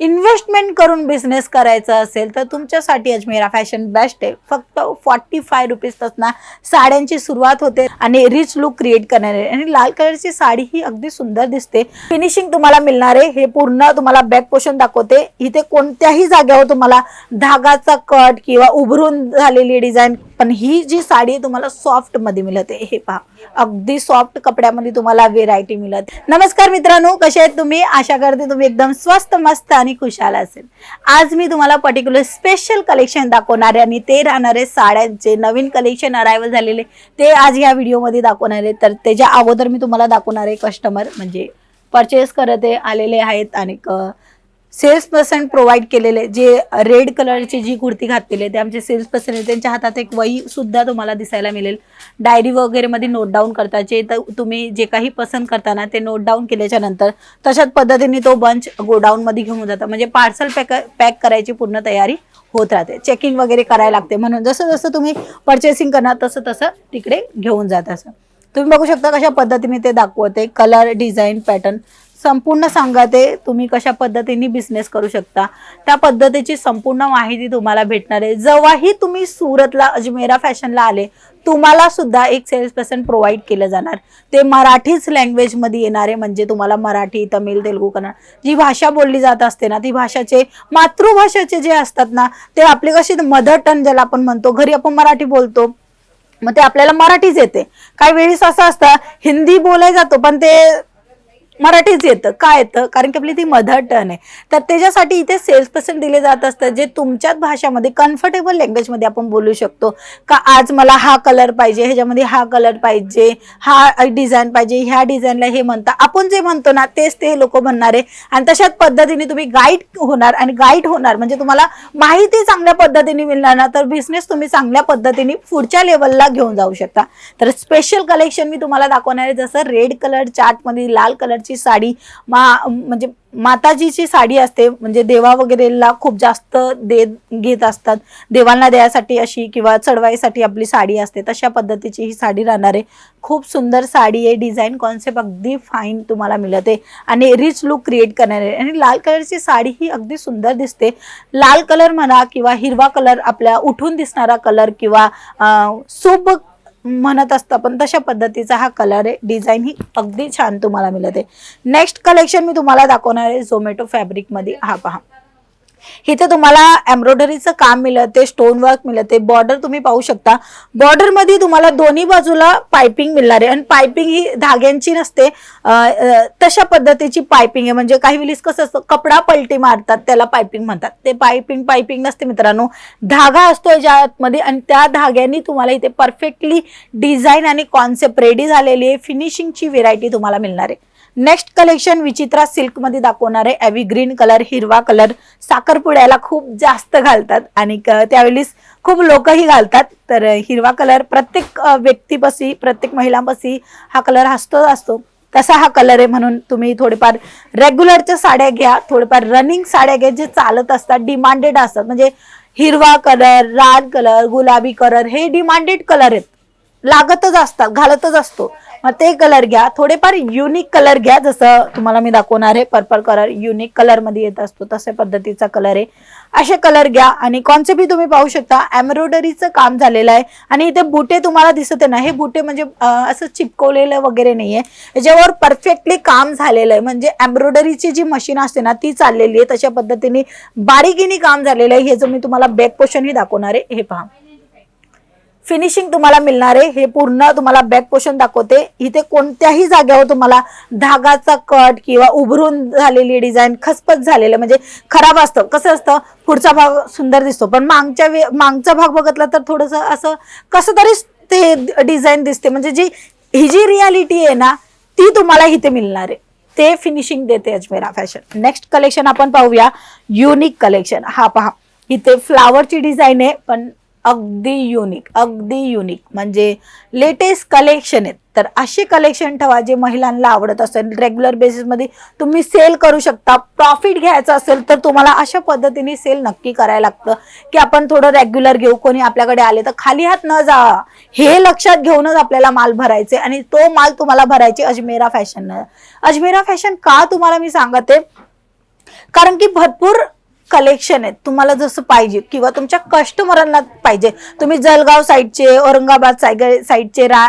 Investment करून business करायचा असेल तर तुमच्यासाठी अजमेरा फॅशन बेस्ट आहे. फक्त फॉर्टी फाय रुपीजपासून साड्यांची सुरुवात होते आणि रिच लुक क्रिएट करणारे. आणि लाल कलरची साडी ही अगदी सुंदर दिसते. फिनिशिंग तुम्हाला मिळणार आहे. हे पूर्ण तुम्हाला बॅक पोर्शन दाखवते. इथे कोणत्याही जागेवर तुम्हाला धागाचा कट किंवा उभरून झालेली डिझाईन पण ही जी साडी आहे तुम्हाला सॉफ्टमध्ये मिळते हे पहा. अगदी सॉफ्ट कपड्यामध्ये तुम्हाला व्हेरायटी मिळत. नमस्कार मित्रांनो कसे आहेत तुम्ही? आशा करते तुम्ही एकदम स्वस्त मस्त आणि खुशाल असेल. आज मी तुम्हाला पर्टिक्युलर स्पेशल कलेक्शन दाखवणार आहे आणि ते राहणारे साड्यांचे नवीन कलेक्शन अरायवल झालेले ते आज या व्हिडिओमध्ये दाखवणार आहे. तर त्याच्या अगोदर मी तुम्हाला दाखवणार आहे कस्टमर म्हणजे परचेस करत आहे आलेले आहेत आणि सेल्स पर्सन प्रोव्हाइड केलेले जे रेड कलरची जी कुर्ती घातलेली आहे ते आमचे सेल्स पर्सन आहे त्यांच्या हातात एक वही सुद्धा तुम्हाला दिसायला मिळेल. डायरी वगैरेमध्ये नोट डाऊन करता जे तर तुम्ही जे काही पसंत करताना ते नोट डाऊन केल्याच्यानंतर तशाच पद्धतीने तो बंच गोडाऊनमध्ये घेऊन जाता. म्हणजे पार्सल पॅक पॅक करायची पूर्ण तयारी होत राहते. चेकिंग वगैरे करायला लागते. म्हणून जसं जसं तुम्ही परचेसिंग करणार तसं तसं तिकडे घेऊन जात असं. तुम्ही बघू शकता कशा पद्धतीने ते दाखवते. कलर डिझाईन पॅटर्न संपूर्ण सांगा ते तुम्ही कशा पद्धतीने बिझनेस करू शकता? त्या पद्धतीची संपूर्ण माहिती तुम्हाला भेटणार आहे. जेव्हाही तुम्ही सुरतला अजमेरा फॅशनला आले तुम्हाला सुद्धा एक सेल्स पर्सन प्रोव्हाइड केलं जाणार. ते मराठीच लँग्वेजमध्ये येणारे म्हणजे तुम्हाला मराठी तमिळ तेलुगू कन्नड जी भाषा बोलली जात असते ना ती भाषाचे मातृभाषाचे जे असतात ना ते आपले कशी मदर टन ज्याला आपण म्हणतो घरी आपण मराठी बोलतो मग ते आपल्याला मराठीच येते. काही वेळेस असं असतं हिंदी बोलाय जातो पण ते मराठीच येतं. काय येतं? कारण की आपली ती मदर टर्न आहे. तर त्याच्यासाठी इथे सेल्स पर्सन दिले जात असतं जे तुमच्याच भाषामध्ये कम्फर्टेबल लँग्वेजमध्ये आपण बोलू शकतो. का आज मला हा कलर पाहिजे ह्याच्यामध्ये हा कलर पाहिजे हा डिझाईन पाहिजे ह्या डिझाईनला हे म्हणता. आपण जे म्हणतो ना तेच ते लोक म्हणणार. आहे आणि तशाच पद्धतीने तुम्ही गाईड होणार आणि गाईड होणार. म्हणजे तुम्हाला माहिती चांगल्या पद्धतीने मिळणार ना तर बिझनेस तुम्ही चांगल्या पद्धतीने पुढच्या लेवलला घेऊन जाऊ शकता. तर स्पेशल कलेक्शन मी तुम्हाला दाखवणार आहे. जसं रेड कलर चार्टमध्ये लाल कलर कलरची साडी मा म्हणजे माताजीची साडी असते. म्हणजे देवा वगैरेला खूप जास्त दे घेत असतात. देवांना द्यायसाठी अशी किंवा चढवाईसाठी आपली साडी असते. तशा पद्धतीची ही साडी राहणार आहे. खूप सुंदर साडी आहे. डिझाईन कॉन्सेप्ट अगदी फाईन तुम्हाला मिळत. आहे आणि रिच लुक क्रिएट करणार आहे. आणि लाल कलरची साडी ही अगदी सुंदर दिसते. लाल कलर म्हणा किंवा हिरवा कलर आपल्या उठून दिसणारा कलर किंवा सोबत म्हणत असतं. पण तशा पद्धतीचा हा कलर आहे. डिझाईन ही अगदी छान तुम्हाला मिळत. आहे नेक्स्ट कलेक्शन मी तुम्हाला दाखवणार आहे झोमॅटो फॅब्रिकमध्ये हा पहा. इथे तुम्हाला एम्ब्रॉयडरीचं काम मिळते स्टोन वर्क मिळते बॉर्डर तुम्ही पाहू शकता. बॉर्डरमध्ये तुम्हाला दोन्ही बाजूला पायपिंग मिळणार आहे. आणि पायपिंग ही धाग्यांची नसते. तशा पद्धतीची पायपिंग आहे. म्हणजे काही वेळेस कसं असतं कपडा पलटी मारतात त्याला पायपिंग म्हणतात. ते पायपिंग पायपिंग नसते मित्रांनो. धागा असतो ज्यामध्ये आणि त्या धाग्यांनी तुम्हाला इथे परफेक्टली डिझाईन आणि कॉन्सेप्ट रेडी झालेली आहे. फिनिशिंगची व्हेरायटी तुम्हाला मिळणार आहे. नेक्स्ट कलेक्शन विचित्रा सिल्कमध्ये दाखवणार आहे. एव्ही ग्रीन कलर हिरवा कलर साखरपुड्याला खूप जास्त घालतात आणि क- त्यावेळेस खूप लोकही घालतात. तर हिरवा कलर प्रत्येक व्यक्तीपाशी प्रत्येक महिलांपाशी हा कलर असतो असतो. तसा हा कलर आहे म्हणून तुम्ही थोडेफार रेग्युलरच्या साड्या घ्या. थोडेफार रनिंग साड्या घ्या जे चालत असतात डिमांडेड असतात. म्हणजे हिरवा कलर लाल कलर गुलाबी कलर हे डिमांडेड कलर आहेत. लागतच असतात घालतच असतो. मग ते कलर घ्या. थोडेफार युनिक कलर घ्या. जसं तुम्हाला मी दाखवणार आहे पर्पल कलर युनिक कलरमध्ये येत असतो तसे पद्धतीचा कलर आहे. असे कलर घ्या आणि कॉन्सेप्ट तुम्ही पाहू शकता. एम्ब्रॉयडरीचं काम झालेलं आहे आणि इथे बुटे तुम्हाला दिसत आहे ना. हे बुटे म्हणजे असं चिपकवलेलं वगैरे नाहीये. याच्यावर परफेक्टली काम झालेलं आहे. म्हणजे एम्ब्रॉयडरीची जी मशीन असते ना ती चाललेली आहे. तशा पद्धतीने बारीकीने काम झालेलं आहे. हे जो मी तुम्हाला बॅक पोर्शनही दाखवणार आहे हे पहा. फिनिशिंग तुम्हाला मिळणार आहे. हे पूर्ण तुम्हाला बॅक पोर्शन दाखवते. इथे कोणत्याही जागेवर तुम्हाला धागाचा कट किंवा उभरून झालेली डिझाईन खसपत झालेलं म्हणजे खराब असतं. कसं असतं? पुढचा भाग सुंदर दिसतो. पण मागच्या वे- मागचा भाग बघितला तर थोडंसं असं कसं तरी ते डिझाईन दिसते. म्हणजे जी ही जी रियालिटी आहे ना ती तुम्हाला इथे मिळणार आहे. ते फिनिशिंग देते अजमेरा फॅशन नेक्स्ट कलेक्शन आपण पाहूया. युनिक कलेक्शन हा पहा. इथे फ्लावरची डिझाईन आहे पण अगदी युनिक अगदी युनिक म्हणजे लेटेस्ट कलेक्शन आहेत. तर असे कलेक्शन ठेवा जे महिलांना आवडत असेल. रेग्युलर बेसिसमध्ये तुम्ही सेल करू शकता. प्रॉफिट घ्यायचं असेल तर तुम्हाला अशा पद्धतीने सेल नक्की करायला लागतं. की आपण थोडं रेग्युलर घेऊ. कोणी आपल्याकडे आले तर खाली हात न जा. हे लक्षात घेऊनच आपल्याला माल भरायचे आणि तो माल तुम्हाला भरायचे अजमेरा फॅशन अजमेरा फॅशन का तुम्हाला मी सांगते? कारण की भरपूर कलेक्शन आहेत. तुम्हाला जसं पाहिजे किंवा तुमच्या कस्टमरांना पाहिजे. तुम्ही जळगाव साईडचे औरंगाबाद सायग साईडचे रा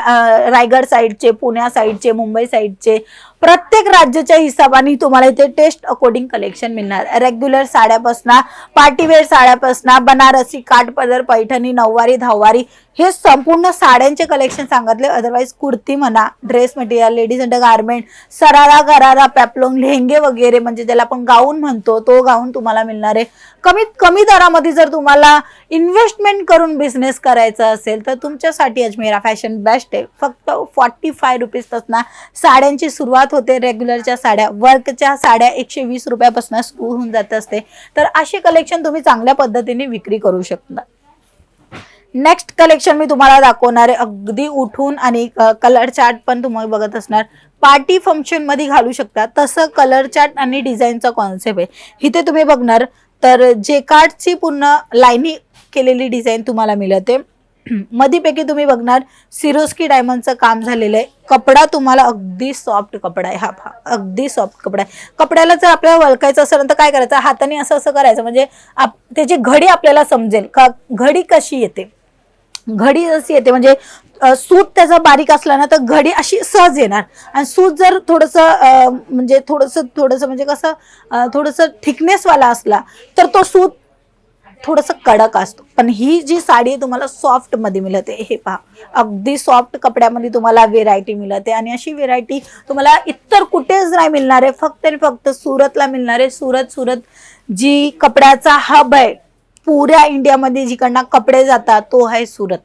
रायगड साईडचे पुण्या साईडचे मुंबई साईडचे प्रत्येक राज्याच्या हिशोबाने तुम्हाला इथे टेस्ट अकॉर्डिंग कलेक्शन मिळणार. रेग्युलर साड्यापासून पार्टीवेअर साड्यापासून बनारसी काठपदर पैठणी नऊवारी धाववारी हे संपूर्ण साड्यांचे कलेक्शन सांगितले. अदरवाईज कुर्ती म्हणा dress material ladies under garment sharara gharara पॅपलोंग लेहंगे वगैरे म्हणजे ज्याला आपण गाऊन म्हणतो तो गाऊन तुम्हाला मिळणार आहे. कमीत कमी दरामध्ये जर तुम्हाला इन्व्हेस्टमेंट करून बिझनेस करायचा असेल तर तुमच्यासाठी अजमेरा फॅशन बेस्ट आहे. फक्त फॉर्टी फाय रुपीजपासून साड्यांची सुरुवात होते. रेग्युलरच्या साड्या वर्कच्या साड्या एकशे वीस रुपयापासून सुरू होऊन जात असते. तर असे कलेक्शन तुम्ही चांगल्या पद्धतीने विक्री करू शकता. नेक्स्ट कलेक्शन मी तुम्हाला दाखवणार आहे. अगदी उठून आणि कलर चार्ट पण तुम्ही बघत असणार. पार्टी फंक्शनमध्ये घालू शकता. तसं कलर चार्ट आणि डिझाईनचा कॉन्सेप्ट आहे. इथे तुम्ही बघणार. तर जे कार्डची पूर्ण लाईनी केलेली डिझाईन तुम्हाला मिळते. मधीपैकी तुम्ही बघणार सिरोस्की डायमंडचं काम झालेलं आहे. कपडा तुम्हाला अगदी सॉफ्ट कपडा आहे. हा अगदी सॉफ्ट कपडा आहे. कपड्याला जर आपल्याला वळखायचं असेल तर काय करायचं? हाताने असं असं करायचं. म्हणजे आप त्याची घडी आपल्याला समजेल का घडी कशी येते? घडी जशी येते म्हणजे सूत त्याचा बारीक असला ना तर घडी अशी सहज येणार. आणि सूत जर थोडंसं म्हणजे थोडंसं थोडंसं म्हणजे कसं थोडंसं थिकनेसवाला असला तर तो सूत थोडंसं कडक असतो. पण ही जी साडी आहे तुम्हाला सॉफ्टमध्ये मिळते हे पहा. अगदी सॉफ्ट कपड्यामध्ये तुम्हाला व्हेरायटी मिळते आणि अशी व्हेरायटी तुम्हाला इतर कुठेच नाही मिळणार आहे. फक्त आणि फक्त सुरतला मिळणार आहे. सुरत सुरत जी कपड्याचा हब आहे पुऱ्या इंडियामध्ये जिकडनं कपडे जातात तो आहे सुरत.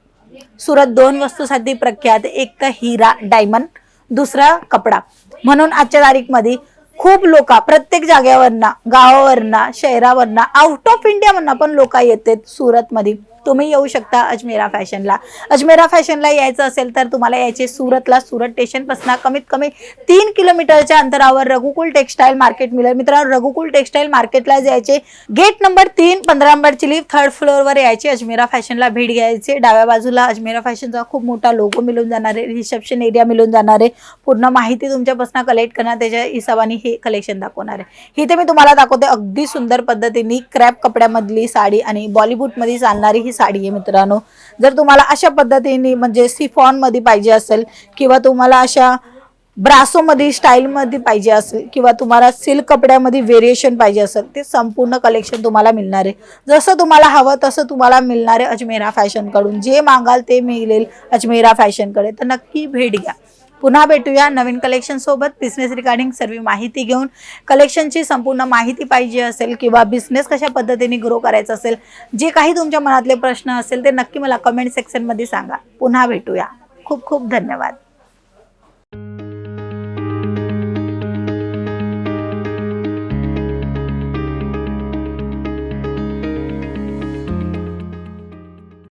सुरत दोन वस्तूसाठी प्रख्यात एक तर हिरा डायमंड दुसरा कपडा. म्हणून आजच्या तारीखमध्ये खूप लोक प्रत्येक जागेवरनं गावावरनं शहरावरनं आउट ऑफ इंडियावरनं पण लोक येतात सुरतमध्ये. तुम्ही येऊ शकता अजमेरा फॅशनला. अजमेरा फॅशनला यायचं असेल तर तुम्हाला यायचे सुरतला सुरत स्टेशनपासून कमीत कमी तीन किलोमीटरच्या अंतरावर रघुकुल टेक्सटाईल मार्केट मिळेल. मित्रांनो रघुकुल टेक्सटाईल मार्केटला जायचे गेट नंबर तीन पंधरा नंबरची लिफ्ट थर्ड फ्लोअरवर यायचे अजमेरा फॅशनला भेट घ्यायचे. डाव्या बाजूला अजमेरा फॅशनचा खूप मोठा लोगो मिळून जाणार आहे रिसेप्शन एरिया मिळून जाणार आहे. पूर्ण माहिती तुमच्यापासून कलेक्ट करणार त्याच्या हिशोबाने हे कलेक्शन दाखवणार आहे. इथे मी तुम्हाला दाखवते. अगदी सुंदर पद्धतीने क्रॅप कपड्यामधली साडी आणि बॉलिवूडमध्ये चालणारी ही साडी आहे मित्रांनो. जर तुम्हाला अशा पद्धतीने म्हणजे सिफॉनमध्ये पाहिजे असेल किंवा तुम्हाला अशा ब्रासोमध्ये स्टाईलमध्ये पाहिजे असेल किंवा तुम्हाला सिल्क कपड्यामध्ये व्हेरिएशन पाहिजे असेल ते संपूर्ण कलेक्शन तुम्हाला मिळणार आहे. जसं तुम्हाला हवं तसं तुम्हाला मिळणार आहे अजमेरा फॅशनकडून. जे मागाल ते मिळेल अजमेरा फॅशनकडे. तर नक्की भेट घ्या. पुन्हा भेटूया नवीन कलेक्शन सोबत. बिझनेस रिगार्डिंग सर्व माहिती घेऊन. कलेक्शनची संपूर्ण माहिती पाहिजे असेल किंवा बिझनेस कशा पद्धतीने ग्रो करायचा असेल जे काही तुमच्या मनातले प्रश्न असेल ते नक्की मला कमेंट सेक्शनमध्ये सांगा. पुन्हा भेटूया. खूप खूप धन्यवाद.